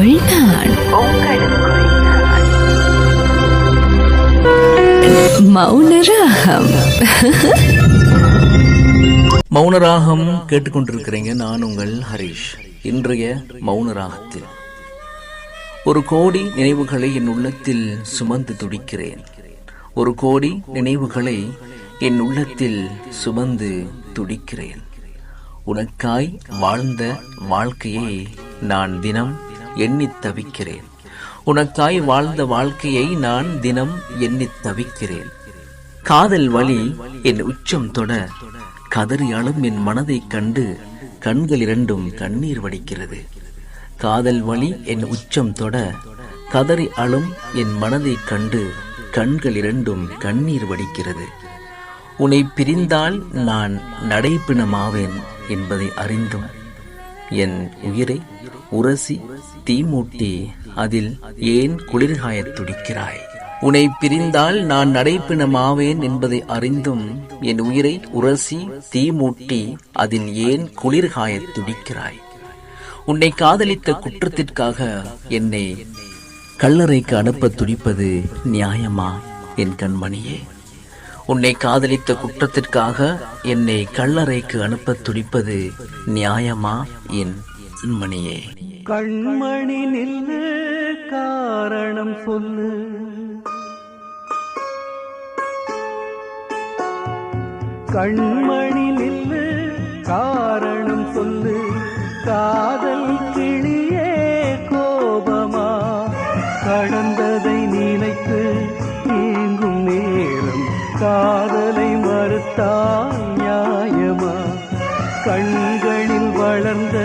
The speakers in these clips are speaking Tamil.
உங்களுக்குள் நான் மௌனராகம். மௌனராகம் கேட்டுக்கொண்டிருக்கிறீங்க. நான் உங்கள் ஹரிஷ். இன்றைய மௌனராகத்தில் ஒரு கோடி நினைவுகளை என் உள்ளத்தில் சுமந்து துடிக்கிறேன். ஒரு கோடி நினைவுகளை என் உள்ளத்தில் சுமந்து துடிக்கிறேன். உனக்காய் வாழ்ந்த வாழ்க்கையை நான் தினம் எண்ணித் தவிக்கிறேன். உனக்காய் வாழ்ந்த வாழ்க்கையை நான் தினம் எண்ணித் தவிக்கிறேன். காதல் வலி என் உச்சம் தொட கதறி என் மனதைக் கண்டு கண்கள் இரண்டும் கண்ணீர் வடிக்கிறது. காதல் வலி என் உச்சம் தொட கதறி அழும் என் மனதைக் கண்டு கண்கள் இரண்டும் கண்ணீர் வடிக்கிறது. உன்னை பிரிந்தால் நான் நடைப்பிணமாவேன் என்பதை அறிந்தும் என் உயிரை உரசி தீமூட்டி அதில் ஏன் குளிர்காயத் துடிக்கிறாய்? உன்னை பிரிந்தால் நான் நடைப்பிணமாவேன் என்பதை அறிந்தும் என் உயிரை உரசி தீமூட்டி அதில் ஏன் குளிர்காயத் துடிக்கிறாய்? உன்னை காதலித்த குற்றத்திற்காக என்னை கல்லறைக்கு அனுப்ப துடிப்பது நியாயமா என் கண்மணியே? உன்னை காதலித்த குற்றத்திற்காக என்னை கல்லறைக்கு அனுப்ப துடிப்பது நியாயமா என் கண்மணியே கண்மணி நில்லு காரணம் சொல்லு. கண்மணி நில்லு காதலை மறுத்தால் நியாயமா? கண்களில் வளர்ந்த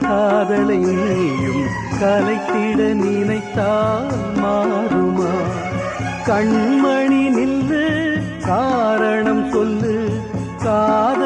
காதலை நீயும் கலைத்திட நினைத்தால் மாறுமா? கண்மணி நில்லு காரணம் சொல்லு காத